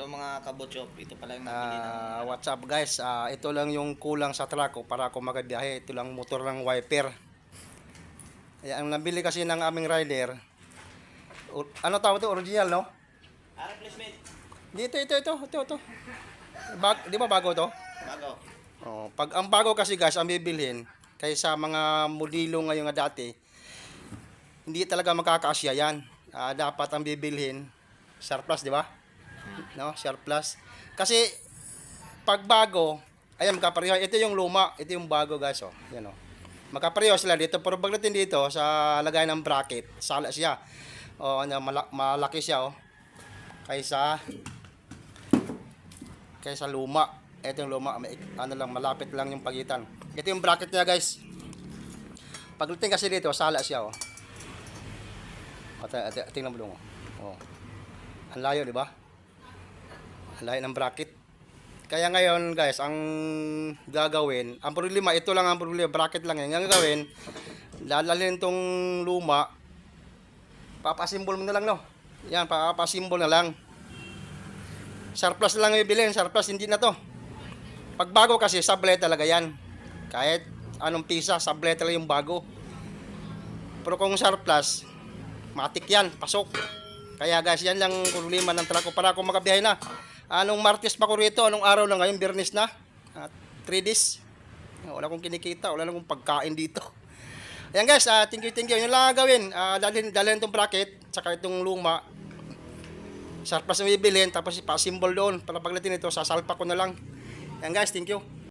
Ito mga kabutchok, ito pala yung nabili ng... Ah, what's up guys? Ah, ito lang yung kulang sa truck ko para ako magabiyahe. Ito lang motor ng wiper. Ayan, ang nabili kasi ng aming rider. o- ano tawag ito? Original, no? Ah, replacement. Dito, ito, ito, ito, ito. Bag, di ba bago to? Bago. Oh, pag ang bago kasi guys, ang bibilhin, kaysa mga modelo ngayon nga dati, hindi talaga makakasya yan. Ah, dapat ang bibilhin, surplus, di ba? No, surplus. Kasi, pag bago, ayan, magkapareho. Ito yung luma, ito yung bago guys, oh. Yan, oh. Magkapareho sila dito, pero pagdating dito, sa lagay ng bracket, sala siya. Oh, ano, mala- malaki siya, oh. Kaysa, kaysa luma. Ito yung luma, may, ano lang, malapit lang yung pagitan. Ito yung bracket niya, guys. Pagdating kasi dito, sala siya, oh. At, at, tingnan mo oh. oh. Ang layo, di ba? Layo ng bracket. Kaya ngayon, guys, ang gagawin, ang problema, ito lang ang problema, bracket lang yan. Ang gagawin, lalalin tong luma, papasimbol mo na lang, no? Yan, papasimbol na lang. Surplus lang yung bilhin, surplus hindi na to. Pag bago kasi, sablay talaga yan. Kahit anong pisa, sablay talaga yung bago. Pero kung surplus, matik yan, pasok. Kaya guys, yan lang problema ng truck ko para ako makabiyahe na. Anong Martes pa ko rito, anong araw na ngayon, Biyernes na. At 3 days. Wala akong kinikita, wala akong pagkain dito. Ayan guys, ah, thank you, thank you. Yun lang ang gawin. Uh, dalhin, dalhin itong bracket, tsaka itong luma. Surplus na bibilhin, tapos ipa-symbol doon. Para pagdating nito, sasalpa ko na lang. Ayan guys, thank you.